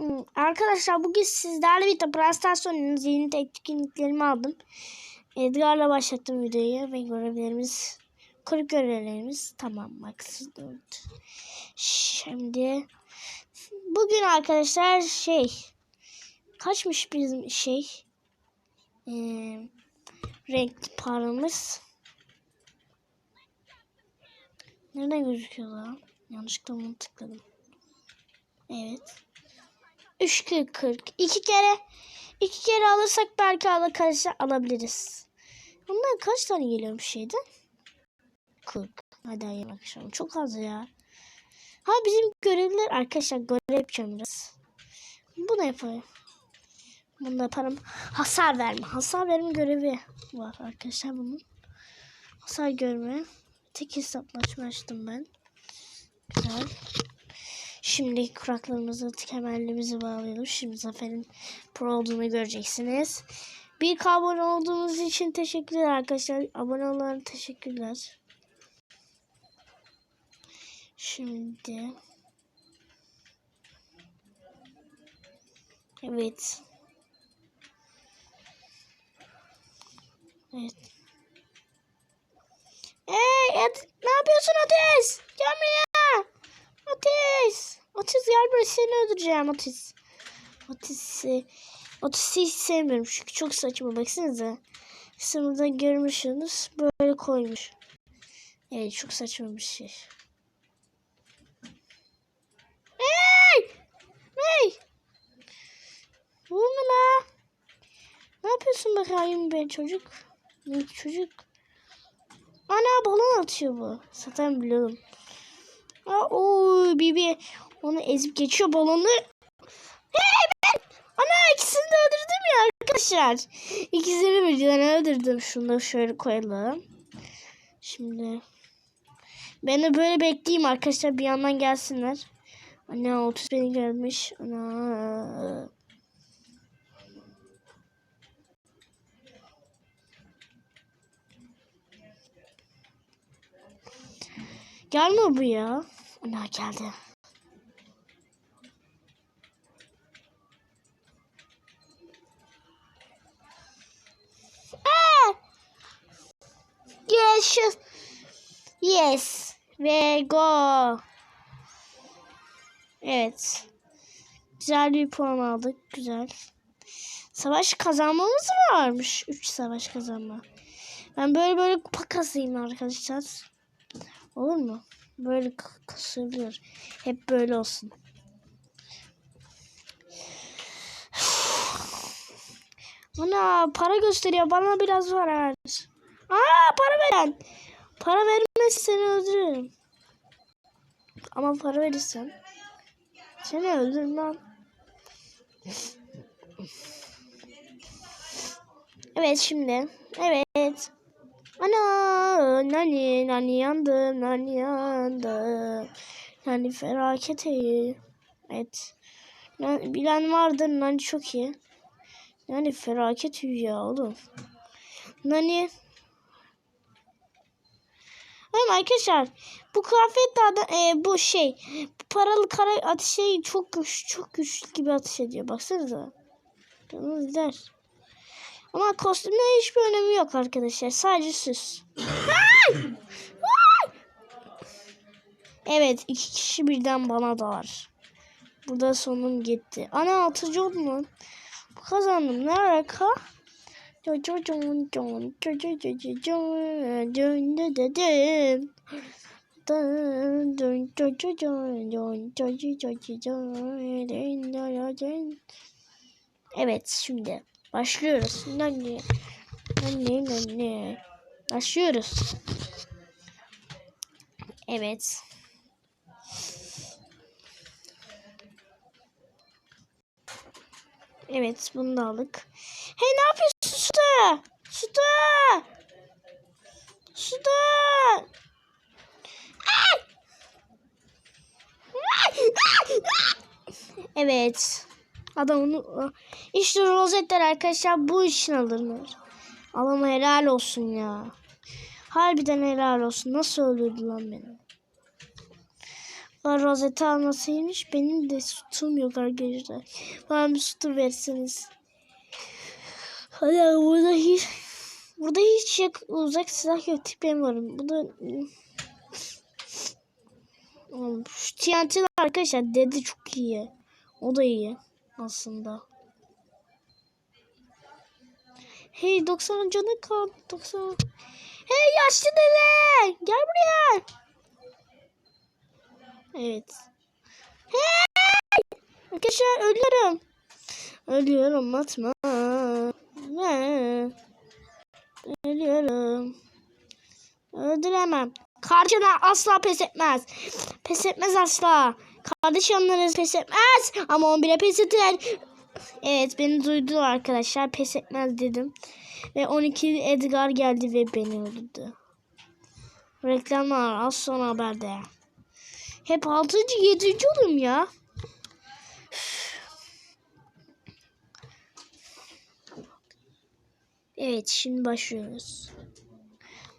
Hmm, Arkadaşlar bugün sizlerle bir Brawl Stars oynuyoruz. Yeni aldım. Edgar'la başlattım videoyu ve görevlerimiz, kulüp görevlerimiz tamam. Max 4. Şimdi bugün arkadaşlar şey kaçmış bizim şey ee, renkli paramız. Nereden gözüküyor lan? Yanlışlıkla bunu tıkladım. Evet. 3 40 40. İki kere iki kere alırsak belki arkadaşlar alabiliriz. Bundan kaç tane geliyormuş şeyde? 40. Hadi hayır akşam. Çok az ya. Ha bizim görevler arkadaşlar görev yapacağım biraz. Bunu yapayım. Bunda yaparım. Hasar verme. Hasar verme görevi var arkadaşlar bunun. Hasar görme. Tek hesaplaşma açtım ben. Güzel. Şimdi kuraklarımızı kemerlerimizi bağlayalım. Şimdi Zafer'in pro olduğunu göreceksiniz. Bir abone olduğunuz için teşekkürler arkadaşlar. Abone olanlara teşekkürler. Şimdi Evet. Evet. Hey, ne yapıyorsun Ateş? Gel buraya. Ateş. Ateş gel buraya seni öldüreceğim Ateş. Ateş'i Ateş'i hiç sevmiyorum çünkü çok saçma baksanıza. Burada görmüşsünüz böyle koymuş. Evet çok saçma bir şey. Hey! Hey! Vurma la. Ne yapıyorsun bakayım be çocuk? Çocuk. Ana balon atıyor bu. Zaten biliyorum. Oy Bibi onu ezip geçiyor balonu. Hey ben! Ana ikisini de öldürdüm ya arkadaşlar. İkisini birden öldürdüm. Da şöyle koyalım. Şimdi ben de böyle bekleyeyim arkadaşlar bir yandan gelsinler. Ana 30 beni gelmiş. Ana. Gelme bu ya. Ana geldi. Aa! Yes. Yes. Ve go. Evet. Güzel bir puan aldık. Güzel. Savaş kazanmamız mı varmış? 3 savaş kazanma. Ben böyle böyle kupa kasayım arkadaşlar. Olur mu? Böyle kasılıyor. Hep böyle olsun. Ana para gösteriyor. Bana biraz var. Aa para veren. Para vermezse seni öldürürüm. Ama para verirsen seni öldürmem. Evet şimdi. Evet. Ana nani nani yandım nani yandım nani felaket iyi. Evet. Yani bilen vardır nani çok iyi. Yani felaket iyi ya oğlum. Nani Ama arkadaşlar bu kıyafet de e, bu şey paralı kara ateş şey çok güçlü çok güçlü gibi ateş ediyor baksanıza. Canınız der. Ama kostümde hiçbir önemi yok arkadaşlar. Sadece süs. evet iki kişi birden bana dalar. Burada sonum gitti. Ana atıcı oldum lan. Kazandım. Ne alaka? Evet şimdi başlıyoruz. Nani nani nani başlıyoruz. Evet. Evet bunu da aldık. Hey ne yapıyorsun Suda? Suda! Suda! Evet. Adam onu işte rozetler arkadaşlar bu için alınır. Ama helal olsun ya. Harbiden helal olsun. Nasıl öldürdü lan beni? Ya rozeti almasıymış. Benim de sütüm yok arkadaşlar. Bana bir sütü verseniz. Hadi burada hiç burada hiç yak, uzak silah yok. Ben varım. Bu da şu TNT'ler arkadaşlar dedi çok iyi. O da iyi aslında. Hey 90 canı kaldı 90. Hey yaşlı dede gel buraya. Evet. Hey! Arkadaşlar ölüyorum. Ölüyorum atma. Ne? Ölüyorum. Öldüremem. Karşına asla pes etmez. Pes etmez asla. Kardeş yanlarınız pes etmez. Ama 11'e pes eder. Evet beni duydu arkadaşlar. Pes etmez dedim. Ve 12 Edgar geldi ve beni öldürdü. Reklamlar az sonra haberde. Hep 6. 7. olurum ya. Evet şimdi başlıyoruz.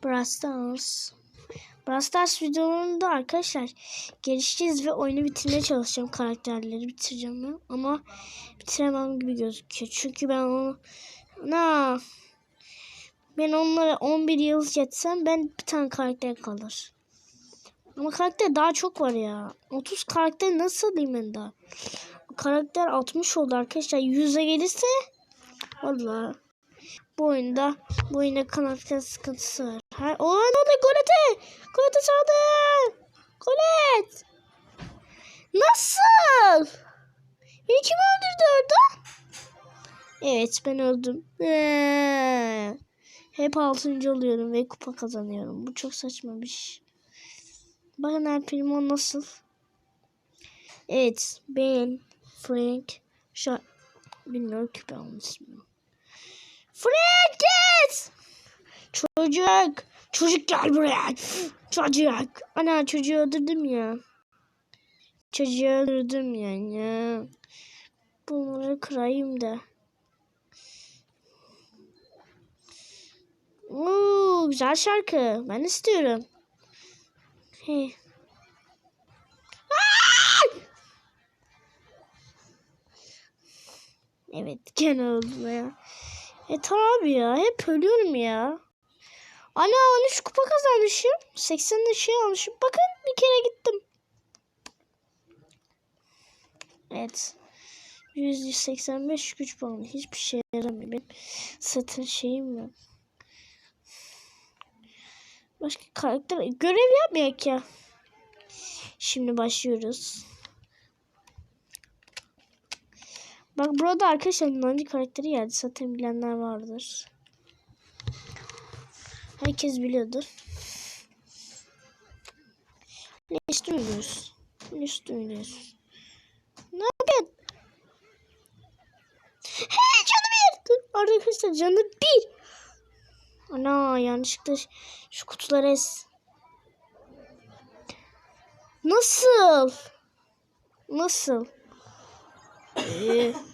Brawl Stars. Brawl Stars videolarında arkadaşlar gelişeceğiz ve oyunu bitirmeye çalışacağım. Karakterleri bitireceğim ben. Ama bitiremem gibi gözüküyor. Çünkü ben onu... Na, ben onlara 11 yıl geçsem ben bir tane karakter kalır. Ama karakter daha çok var ya. 30 karakter nasıl alayım ben daha? Karakter 60 oldu arkadaşlar. 100'e gelirse Vallahi bu oyunda bu oyunda karakter sıkıntısı var. Ha, o ne oldu? Golete! Golete çaldı! Golet! Nasıl? Beni kim öldürdü orada? Evet ben öldüm. Ee, hep altıncı oluyorum ve kupa kazanıyorum. Bu çok saçma bir şey. Bakın El Primo nasıl? Evet ben Frank şu bilmiyorum ki ben. Frank git! Çocuk! Çocuk gel buraya! Çocuk! Ana çocuğu öldürdüm ya. Çocuğu öldürdüm yani. Bunları kırayım da. Oo, güzel şarkı. Ben istiyorum. Hey. Evet gene öldüm ya. Tamam abi ya hep ölüyorum ya. Ana 13 kupa kazanmışım. 80 de şey almışım. Bakın bir kere gittim. Evet. 185 güç puanı. Hiçbir şey yaramıyor. Benim satın şeyim yok. Başka karakter görev yapmayak ya. Şimdi başlıyoruz. Bak burada arkadaşlar Nani karakteri geldi. Zaten bilenler vardır. Herkes biliyordur. Ne istiyoruz? Ne istiyoruz? Ne yapıyorsun? Hey canı bir! Arkadaşlar canı bir! Ana yanlışlıkla şu kutuları es. Nasıl? Nasıl?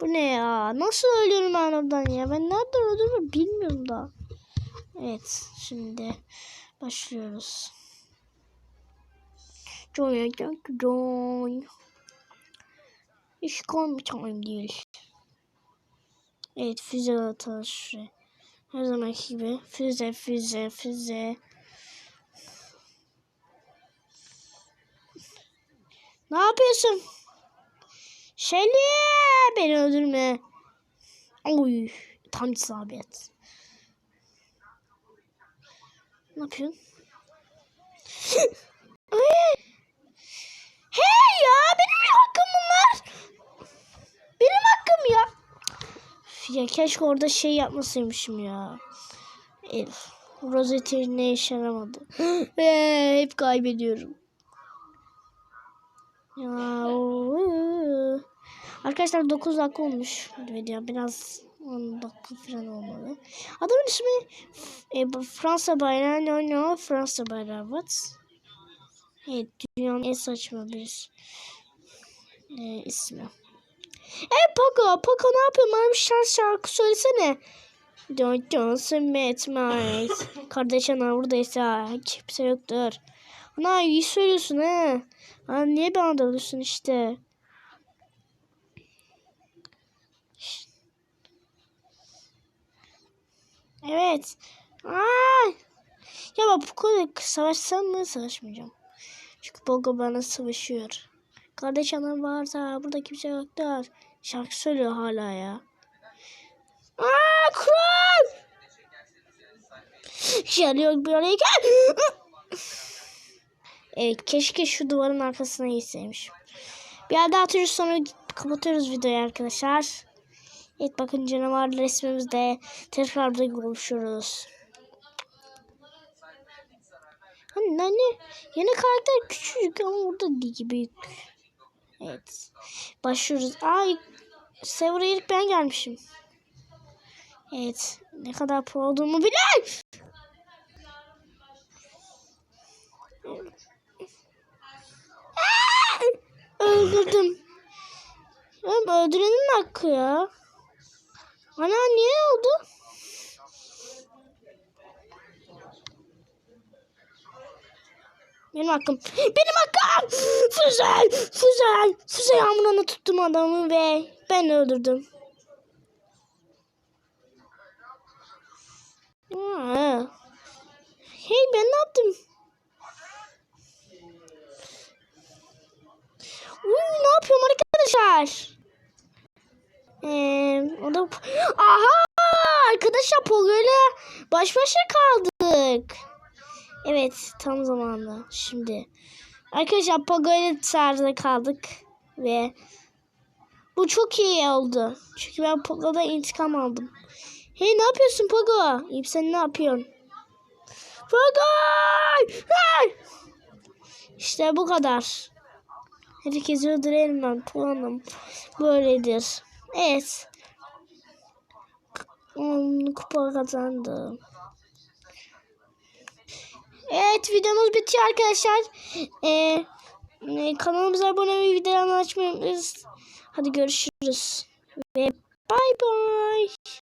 Bu ne ya? Nasıl ölüyorum ben oradan ya? Ben nereden öldüğümü bilmiyorum da. Evet şimdi başlıyoruz. Join, join, join. Hiç tane değil. Evet füze şuraya. Her zamanki gibi füze füze füze. Ne yapıyorsun? Şeli beni öldürme. Oy tam isabet. Ne yapıyorsun? Hey ya benim hakkım bunlar. Benim hakkım ya. Ya keşke orada şey yapmasaymışım ya. Elf. Rosette ne işe yaramadı. Ee, hep kaybediyorum. Ya. oo. Arkadaşlar 9 dakika olmuş video. Biraz 10 dakika falan olmalı. Adamın ismi e, Fransa bayrağı ne oynuyor? Fransa bayrağı what? Evet dünyanın en saçma bir e, ismi. E Paco, Paco ne yapıyor? Bana bir şarkı, şarkı söylesene. Don't don't submit my Kardeş ana buradaysa kimse yoktur. Na iyi söylüyorsun he. Ha, niye bana dalıyorsun işte. Evet. Aa! Ya bak bu konuda savaşsam mı savaşmayacağım. Çünkü Bogo bana savaşıyor. Kardeş anam varsa burada kimse yoktur. Şarkı söylüyor hala ya. Aa kral! Geliyor buraya gel. Evet keşke şu duvarın arkasına gitseymişim. Bir yerde atıyoruz sonra kapatıyoruz videoyu arkadaşlar. Evet bakın canavar resmimizde tekrar burada görüşürüz. Hani hani yeni karakter küçücük ama orada değil gibi. Evet. Başlıyoruz. Ay server'a ilk ben gelmişim. Evet. Ne kadar pro olduğumu bilir. Öldürdüm. Öldürenin hakkı ya. Ana niye oldu? Benim hakkım. Benim hakkım. Füze. Füze. Füze yağmuruna tuttum adamı ve ben öldürdüm. Aa. Hey ben ne yaptım? Uy, ne yapıyorum arkadaşlar? Ee, o da... Aha! Arkadaşlar Pogo'yla baş başa kaldık. Evet tam zamanlı şimdi. Arkadaşlar Pogo ile dışarıda kaldık. Ve bu çok iyi oldu. Çünkü ben Pogo'da intikam aldım. Hey ne yapıyorsun Pogo? İyi sen ne yapıyorsun? Pogo! Hey! İşte bu kadar. Herkesi öldürelim ben puanım. Böyledir. Evet. Kupa kazandım. Evet videomuz bitiyor arkadaşlar. Ee, kanalımıza abone ve videolarını açmayı unutmayın. Hadi görüşürüz. Ve bay bay.